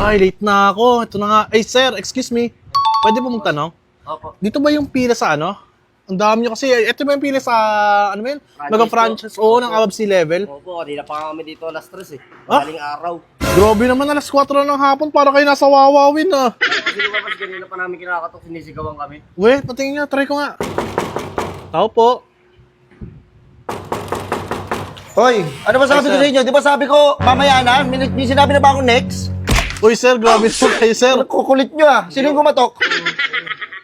Ay, late na ako. Ito na nga. Ay, sir, excuse me. Pwede po magtanong? Opo. Dito ba yung pila sa ano? Ang dami nyo kasi. Ito ba yung pila sa, ano ba yun? Franchise Nag-franchise. po. Oo, ng above sea level. Opo, kanina pa kami dito alas 3 eh. Ah? Galing araw. Grabe naman, alas 4 ng hapon para kayo nasa wawawin ah. Kasi lumabas kanina pa namin kinakatok, sinisigawan kami. Wait, patingin nga. Try ko nga. Tao po. Hoy, ano ba sabi ko sa inyo? Di ba sabi ko, mamaya na, may, may sinabi na ba ako next? Uy, sir, grabe po kayo, sir. Ano kukulit nyo ah? Sino yung kumatok?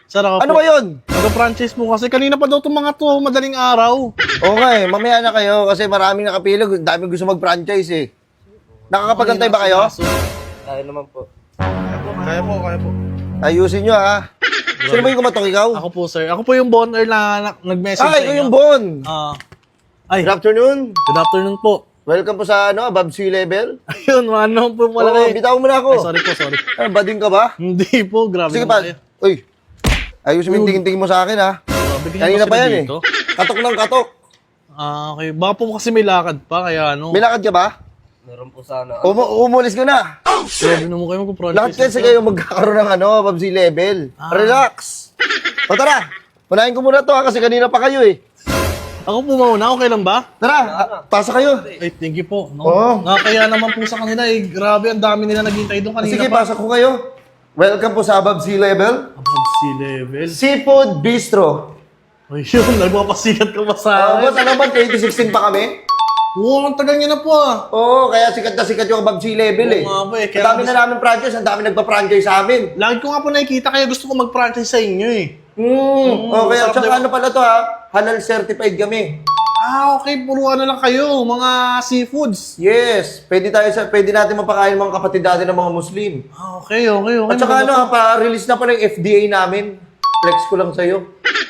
Sir, ako Ano po. ba yun? Nag-franchise mo kasi kanina pa daw itong mga to, madaling araw. Oo nga eh, mamaya na kayo kasi maraming nakapila, daming gusto mag-franchise eh. Nakakapagantay ba kayo? Tayo naman po. Kaya po, kaya po. Ayusin nyo ah. Sino ba yung kumatok ikaw? Ako po, sir. Ako po yung boner na, na nag-message Ay, sa ikaw inyo. yung Bon. Ah. ay, Good afternoon. good afternoon po. Welcome po sa ano, above sea level. Ayun, ano po pala Oo, kayo. bitaw mo na Ay, ako. sorry po, sorry. Ah, bading ka ba? Hindi po, grabe Sige naman pa. kayo. Uy, ayusin mo yung tingin-tingin mo sa akin ha. Grabe Kanina pa yan eh. dito. Katok ng katok. Ah, okay. Baka po kasi may lakad pa, kaya ano. May lakad ka ba? Meron po sana. Um umulis ka na. Grabe naman kayo mag-franchise. Lahat kasi kayo magkakaroon ng ano, above sea level. Ah. Relax. O tara, unahin ko muna to ha, kasi kanina pa kayo eh. Ako po mauna, okay lang ba? Tara, ah, pasa kayo. Ay, thank you po. No? Oo. Nakakaya naman po sa kanila eh. Grabe, ang dami nila naghintay doon kanina Sige, pa. pasok ko kayo. Welcome po sa above sea level. Above sea level. Seafood Bistro. Ay, yun, nagpapasikat ka ba sa Ah, akin? boss, ano ba, 2016 pa kami? Oo, ang tagal niya na po ah. Oo, kaya sikat na sikat yung above sea level Oo eh. nga po eh, Ang dami na namin franchise, ang dami nagpa-franchise sa amin. Lagi ko nga po nakikita kaya gusto ko mag-franchise sa inyo eh. Hmm, okay. sarap Tsaka din. ano pala to ha, halal certified kami. Ah, okay. Puro ano lang kayo, mga seafoods. Yes, pwede tayo sa pwede natin mapakain mga kapatid natin ng mga Muslim. Ah, okay, okay, okay. At saka ano, ha, pa-release na pa ng FDA namin. Flex ko lang sa'yo.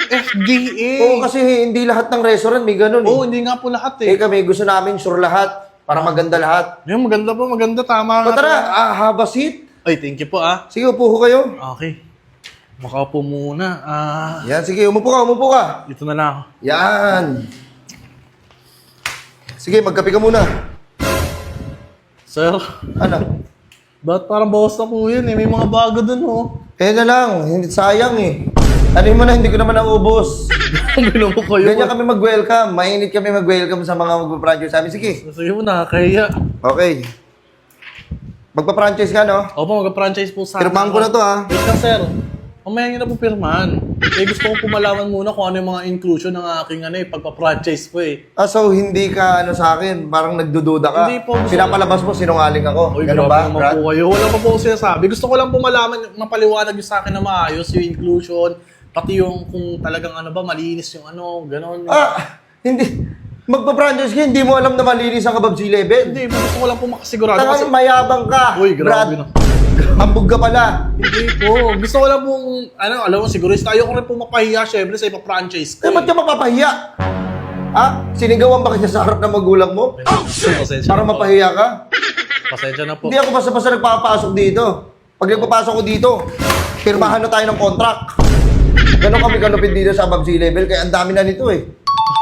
FDA. Oo, kasi hindi lahat ng restaurant may ganun eh. Oo, hindi nga po lahat Eh eh. kami, gusto namin sure lahat. Para maganda lahat. Yung maganda po, maganda. Tama O nga tara, po. ah, have a seat. Ay, thank you po ah. Sige, upo ko kayo. Okay. Makaupo muna. Ah, Yan, sige, umupo ka, umupo ka. dito na lang ako. Yan. Sige, magkape ka muna. Sir, Ano? ba't parang bawas na po yun eh? May mga bago dun oh. Eh na lang, hindi sayang eh. Ano mo na, hindi ko naman naubos. Ano mo kayo? Ganyan kami mag-welcome. Mainit kami mag-welcome sa mga mag-franchise sa amin. Sige. Sige mo, nakakaya. Okay. Magpa-franchise ka, no? Opo, mag-franchise po sa Pirmahan ko na to, ha? Wait lang, sir. Mamaya nyo na po pirmahan. Eh, gusto ko po malaman muna kung ano yung mga inclusion ng aking ano eh, pagpa-franchise po eh. Ah, so hindi ka, ano sa akin, parang nagdududa ka? Hindi po. Pinapalabas mo, sinungaling ako. Uy, Ganun grabe ba, naman Brad? po kayo. Wala pa po ako sinasabi. Gusto ko lang po malaman, mapaliwanag yung sa akin na maayos, yung inclusion, pati yung kung talagang ano ba, malinis yung ano, gano'n. Ah, hindi. Magpa-franchise ka, hindi mo alam na malinis ang sea level. Hindi, gusto ko lang po makasigurado Tangan kasi... mayabang ka, Uy, grabe Brad. na. Ambog ka pala. Hindi po. Gusto ko lang pong, ano, alam mo, siguro, tayo ko rin po mapahiya, syempre, sa ipa-franchise ko. Eh, ba't ka mapapahiya? Ha? Sinigawan ba kita sa harap ng magulang mo? Pasensya Para na po. mapahiya ka? Pasensya na po. Hindi ako basta-basta nagpapasok dito. Pag nagpapasok ko dito, pirmahan na tayo ng contract. Ganon kami kalupit dito sa above sea level, kaya ang dami na nito eh.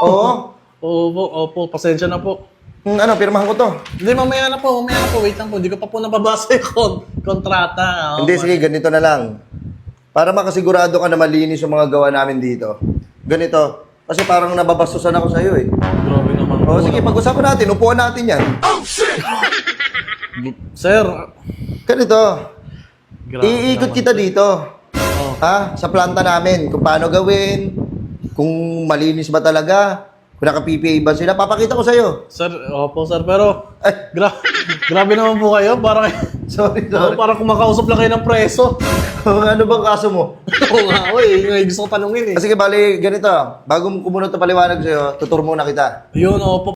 Oo. Opo, opo, pasensya na po. Hmm, ano, pirmahan ko to. Hindi, mamaya na po, mamaya na po, wait lang po. Hindi ko pa po nababasa yung kon- kontrata. Oh, Hindi, sige, ganito na lang. Para makasigurado ka na malinis yung mga gawa namin dito. Ganito. Kasi parang nababastusan ako sa'yo eh. Grabe naman po. O sige, pag-usapan natin, upuan natin yan. Sir, Ganito. grabe Iikot naman. kita dito. Ha? Sa planta namin. Kung paano gawin. Kung malinis ba talaga. Kung naka-PPA ba sila. Papakita ko sa'yo. Sir, opo sir, pero Ay, gra grabe naman po kayo. Parang, sorry, oh, sorry. parang kumakausap lang kayo ng preso. ano bang kaso mo? Oo nga, oy, yung gusto ko tanungin eh. Ah, Sige, bali, ganito. Bago ko muna ito paliwanag sa'yo, tutur muna kita. Yun, opo,